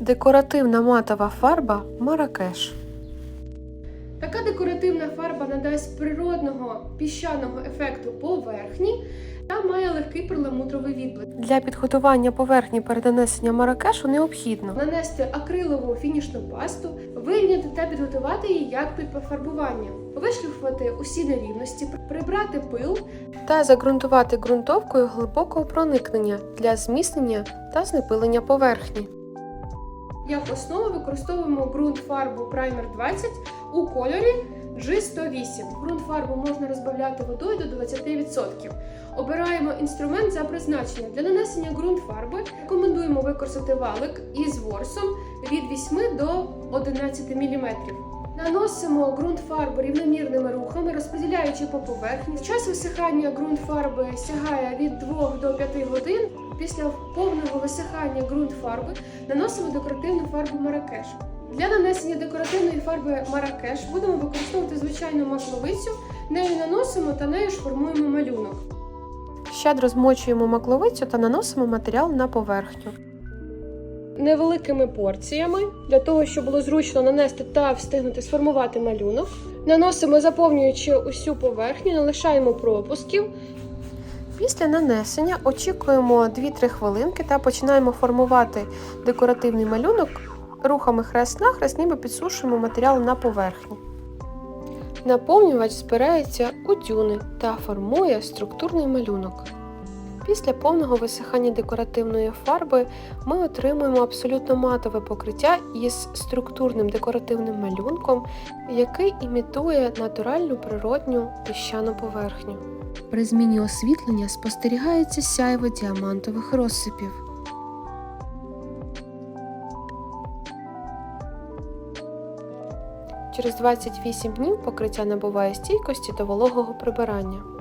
Декоративна матова фарба Маракеш. Така декоративна фарба надасть природного піщаного ефекту поверхні та має легкий перламутровий відблиск. Для підготування поверхні перед нанесенням маракешу необхідно Нанести акрилову фінішну пасту, вирівняти та підготувати її як під пофарбування, вишліфувати усі нерівності, прибрати пил, та загрунтувати ґрунтовкою глибокого проникнення для зміцнення та знепилення поверхні. Як основу використовуємо ґрунт фарбу Primer 20 у кольорі G108. Ґрунт фарбу можна розбавляти водою до 20%. Обираємо інструмент за призначенням. Для нанесення ґрунт фарби рекомендуємо використати валик із ворсом від 8 до 11 мм. Наносимо ґрунт фарби рівномірними рухами, розподіляючи по поверхні. Час висихання ґрунт фарби сягає від 2 до 5 годин. Після повного висихання ґрунт фарби наносимо декоративну фарбу Маракеш. Для нанесення декоративної фарби Маракеш будемо використовувати звичайну масловицю, нею наносимо та нею ж формуємо малюнок. Щедро змочуємо макловицю та наносимо матеріал на поверхню. Невеликими порціями для того, щоб було зручно нанести та встигнути сформувати малюнок. Наносимо, заповнюючи усю поверхню, не лишаємо пропусків. Після нанесення очікуємо 2-3 хвилинки та починаємо формувати декоративний малюнок рухами хрест-нахрест, ніби підсушуємо матеріал на поверхні. Наповнювач збирається у дюни та формує структурний малюнок. Після повного висихання декоративної фарби ми отримуємо абсолютно матове покриття із структурним декоративним малюнком, який імітує натуральну природню піщану поверхню. При зміні освітлення спостерігається сяйво діамантових розсипів. Через 28 днів покриття набуває стійкості до вологого прибирання.